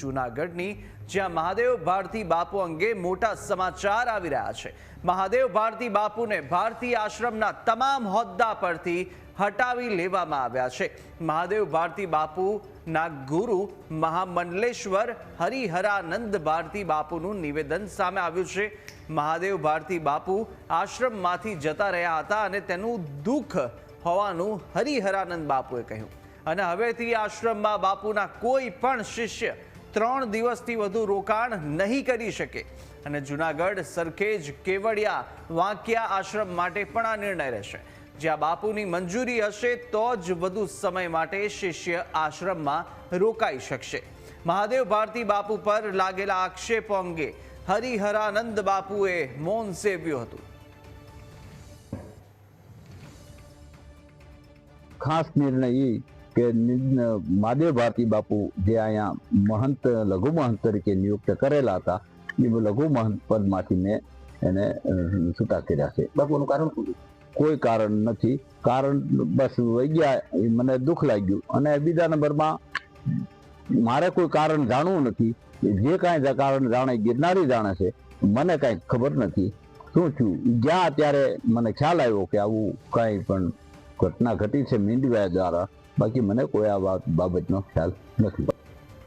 જૂનાગઢની, જ્યાં મહાદેવ ભારતી બાપુ અંગે મોટા સમાચાર આવી રહ્યા છે. મહાદેવ ભારતી બાપુને ભારતી આશ્રમના તમામ હોદ્દા પરથી હટાવી લેવામાં આવ્યા છે. મહાદેવ ભારતી બાપુના ગુરુ મહામંડલેશ્વર હરિહરાનંદ ભારતી બાપુનું નિવેદન સામે આવ્યું છે. મહાદેવ ભારતી બાપુ આશ્રમમાંથી જતા રહ્યા હતા અને તેનું દુઃખ હોવાનું હરિહરાનંદ બાપુએ કહ્યું. અને હવેથી આશ્રમમાં બાપુના કોઈ પણ શિષ્ય ત્રણ દિવસથી વધુ રોકાણ નહીં કરી શકે. અને જુનાગઢ, સરખેજ, કેવડિયા, વાંકિયા આશ્રમ માટે પણ આ નિર્ણય રહેશે. જ્યાં બાપુની મંજૂરી હશે તો જ વધુ સમય માટે શિષ્ય આશ્રમમાં રોકાઈ શકશે. મહાદેવ ભારતી બાપુ પર લાગેલા આક્ષેપો અંગે હરિહરાનંદ બાપુએ મૌન સેવ્યું હતું. ખાસ નિર્ણય કે મહાદેવ ભારતી બાપુ જે અહીંયા મહંત, લઘુ મહંત તરીકે નિયુક્ત કરેલા હતા, એ લઘુ મહંત પદમાંથી મેં એને છૂટા કર્યા છે. બાપુનું કારણ કોઈ કારણ નથી. કારણ બસ વહી ગયા, એ મને દુઃખ લાગ્યું. અને બીજા નંબરમાં, મારે કોઈ કારણ જાણવું નથી. જે કાંઈ કારણ જાણે, ગિરનારી જાણે છે, મને કાંઈ ખબર નથી. શું છું જ્યાં અત્યારે મને ખ્યાલ આવ્યો કે આવું કાંઈ પણ ઘટના ઘટી છે મીંડવા દ્વારા. બાકી મને કોઈ આ વાત બાબતનો ખ્યાલ નથી.